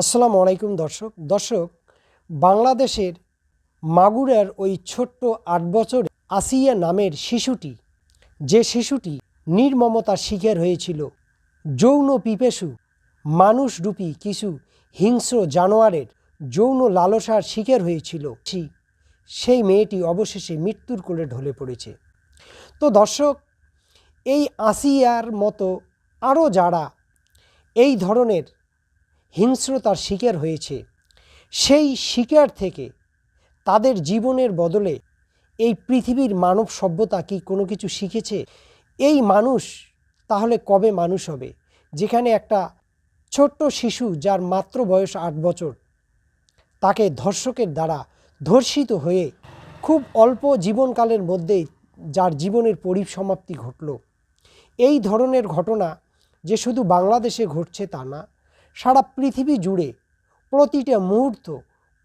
আসসালামু আলাইকুম দর্শক। দর্শক, বাংলাদেশের মাগুরার ওই ছোট্ট আট বছর আসিয়া নামের শিশুটি, যে শিশুটি নির্মমতার শিকার হয়েছিল, যৌন পিপেশু মানুষরূপী কিছু হিংস্র জানোয়ারের যৌন লালসার শিকার হয়েছিল। সেই মেয়েটি অবশেষে মৃত্যুর কোলে ঢলে পড়েছে। তো দর্শক, এই আসিয়ার মতো আরও যারা এই ধরনের হিংস্রতার শিকার হয়েছে। সেই শিকার থেকে তাদের জীবনের বদলে এই পৃথিবীর মানব সভ্যতা কি কোনো কিছু শিখেছে? এই মানুষ তাহলে কবে মানুষ হবে? যেখানে একটা ছোট্ট শিশু যার মাত্র বয়স আট বছর, তাকে ধর্ষকের দ্বারা ধর্ষিত হয়ে খুব অল্প জীবনকালের মধ্যেই যার জীবনের পরিসমাপ্তি ঘটল। এই ধরনের ঘটনা যে শুধু বাংলাদেশে ঘটছে তা না সারা পৃথিবী জুড়ে প্রতিটা মুহূর্ত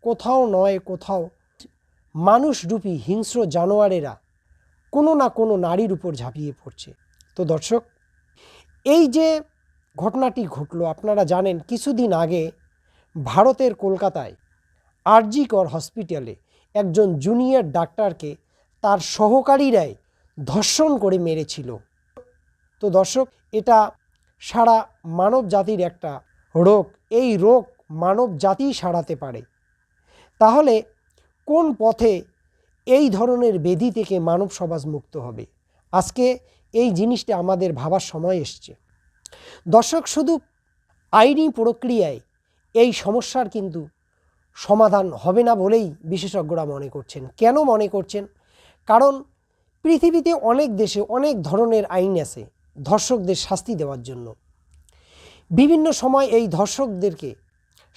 কোথাও নয়, কোথাও মানুষরূপী হিংস্র জানোয়ারেরা কোনো না কোনো নারীর উপর ঝাঁপিয়ে পড়ছে। তো দর্শক, এই যে ঘটনাটি ঘটলো, আপনারা জানেন কিছুদিন আগে ভারতের কলকাতায় আরজিকর হসপিটালে একজন জুনিয়র ডাক্তারকে তার সহকারীরাই ধর্ষণ করে মেরেছিল। তো দর্শক, এটা সারা মানব জাতির একটা রোগ, এই রোগ মানব জাতি সারাতে পারে। তাহলে কোন পথে এই ধরনের বেধি থেকে মানব সমাজ মুক্ত হবে? আজকে এই জিনিসটা আমাদের ভাবার সময় এসছে। দর্শক, শুধু আইনি প্রক্রিয়ায় এই সমস্যার কিন্তু সমাধান হবে না বলেই বিশেষজ্ঞরা মনে করছেন। কেন মনে করছেন? কারণ পৃথিবীতে অনেক দেশে অনেক ধরনের আইন আছে ধর্ষকদের শাস্তি দেওয়ার জন্য। বিভিন্ন সময় এই ধর্ষকদেরকে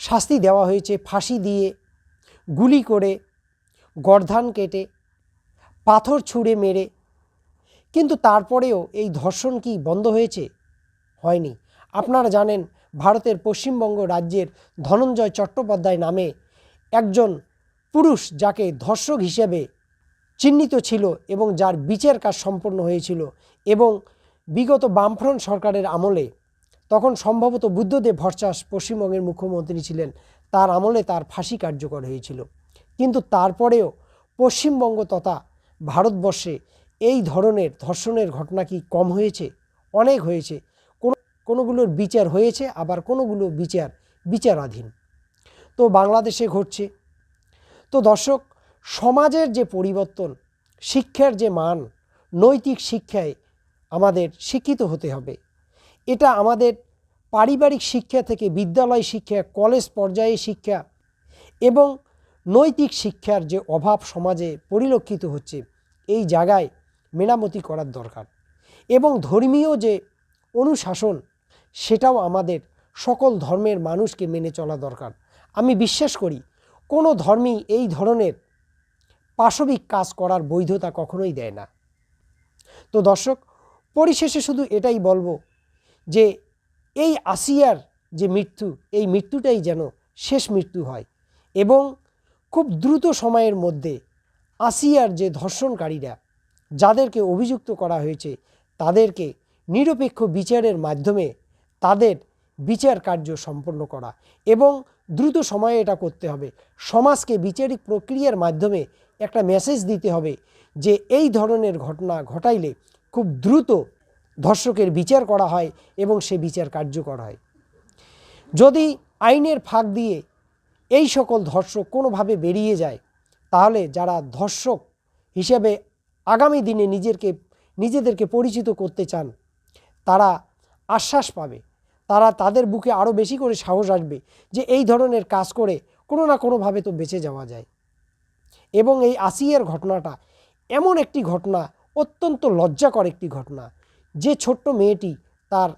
শাস্তি দেওয়া হয়েছে, ফাঁসি দিয়ে গুলি করে, গর্ধান কেটে, পাথর ছুঁড়ে মেরে। কিন্তু তারপরেও এই ধর্ষণ কি বন্ধ হয়েছে? হয়নি। আপনারা জানেন, ভারতের পশ্চিমবঙ্গ রাজ্যের ধনঞ্জয় চট্টোপাধ্যায় নামে একজন পুরুষ যাকে ধর্ষক হিসেবে চিহ্নিত ছিল এবং যার বিচার কাজ সম্পন্ন হয়েছিল এবং বিগত বামফ্রন্ট সরকারের আমলে তখন সম্ভবত বুদ্ধদেব ভট্টাস পশ্চিমবঙ্গের মুখ্যমন্ত্রী ছিলেন। তার আমলে তার ফাঁসি কার্যকর হয়েছিল। কিন্তু তারপরেও পশ্চিমবঙ্গ তথা ভারতবর্ষে এই ধরনের ধর্ষণের ঘটনা কি কম হয়েছে? অনেক হয়েছে। কোনো, কোনোগুলোর বিচার হয়েছে, আবার কোনোগুলো বিচার, বিচারাধীন? তো বাংলাদেশে ঘটছে। তো দর্শক, সমাজের যে পরিবর্তন, শিক্ষার যে মান, নৈতিক শিক্ষায় আমাদের শিক্ষিত হতে হবে। এটা আমাদের পারিবারিক শিক্ষা থেকে বিদ্যালয় শিক্ষা, কলেজ পর্যায়ে শিক্ষা এবং নৈতিক শিক্ষার যে অভাব সমাজে পরিলক্ষিত হচ্ছে, এই জায়গায় মেরামতি করার দরকার এবং ধর্মীয় যে অনুশাসন, সেটাও আমাদের সকল ধর্মের মানুষকে মেনে চলা দরকার। আমি বিশ্বাস করি, কোনো ধর্মই এই ধরনের পাশবিক কাজ করার বৈধতা কখনোই দেয় না। তো দর্শক, পরিশেষে শুধু এটাই বলব যে এই আসিয়ার যে মৃত্যু, এই মৃত্যুটাই যেন শেষ মৃত্যু হয় এবং খুব দ্রুত সময়ের মধ্যে আসিয়ার যে ধর্ষণকারীরা, যাদেরকে অভিযুক্ত করা হয়েছে, তাদেরকে নিরপেক্ষ বিচারের মাধ্যমে তাদের বিচার কার্য সম্পন্ন করা এবং দ্রুত সময়ে এটা করতে হবে। সমাজকে বিচারিক প্রক্রিয়ার মাধ্যমে একটা মেসেজ দিতে হবে যে এই ধরনের ঘটনা ঘটাইলে খুব দ্রুত ধর্ষকের বিচার করা হয় এবং সে বিচার কার্যকর হয়। যদি আইনের ফাঁক দিয়ে এই সকল ধর্ষক কোনোভাবে বেরিয়ে যায়, তাহলে যারা ধর্ষক হিসেবে আগামী দিনে নিজেরকে, নিজেদেরকে পরিচিত করতে চান, তারা আশ্বাস পাবে। তারা তাদের বুকে আরও বেশি করে সাহস আসবে যে এই ধরনের কাজ করে কোনো না কোনোভাবে তো বেঁচে যাওয়া যায়। এবং এই আসিয়ার ঘটনাটা এমন একটি ঘটনা, অত্যন্ত লজ্জাকর একটি ঘটনা যে ছোট্ট মেয়েটি তার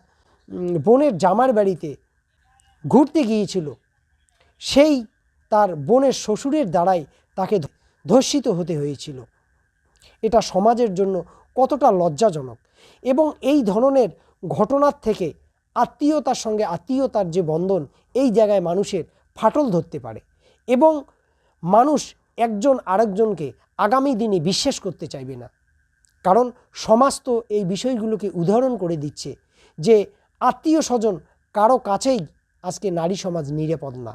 বোনের জামার বাড়িতে ঘুরতে গিয়েছিল, সেই তার বোনের শ্বশুরের দ্বারাই তাকে ধর্ষিত হতে হয়েছিল। এটা সমাজের জন্য কতটা লজ্জাজনক এবং এই ধরনের ঘটনার থেকে আত্মীয়তার সঙ্গে আত্মীয়তার যে বন্ধন, এই জায়গায় মানুষের ফাটল ধরতে পারে এবং মানুষ একজন আরেকজনকে আগামী দিনে বিশ্বাস করতে চাইবে না। কারণ সমাজ তো এই বিষয়গুলোকে উদাহরণ করে দিচ্ছে যে আত্মীয় স্বজন কারও কাছেই আজকে নারী সমাজ নিরাপদ না।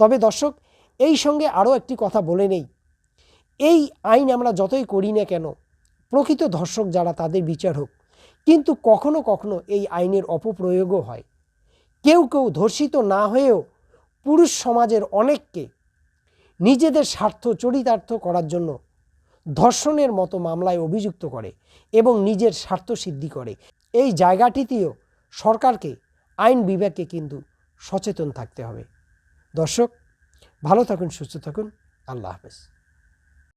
তবে দর্শক, এই সঙ্গে আরও একটি কথা বলে নেই। এই আইন আমরা যতই করি না কেন, প্রকৃত ধর্ষক যারা তাদের বিচার হোক, কিন্তু কখনো কখনো এই আইনের অপপ্রয়োগও হয়। কেউ কেউ ধর্ষিত না হয়েও পুরুষ সমাজের অনেককে নিজেদের স্বার্থ চরিতার্থ করার জন্য ধর্ষণের মতো মামলায় অভিযুক্ত করে এবং নিজের স্বার্থ সিদ্ধি করে। এই জায়গাটিতেও সরকারকে, আইন বিভাগকে কিন্তু সচেতন থাকতে হবে। দর্শক, ভালো থাকুন, সুস্থ থাকুন। আল্লাহ হাফেজ।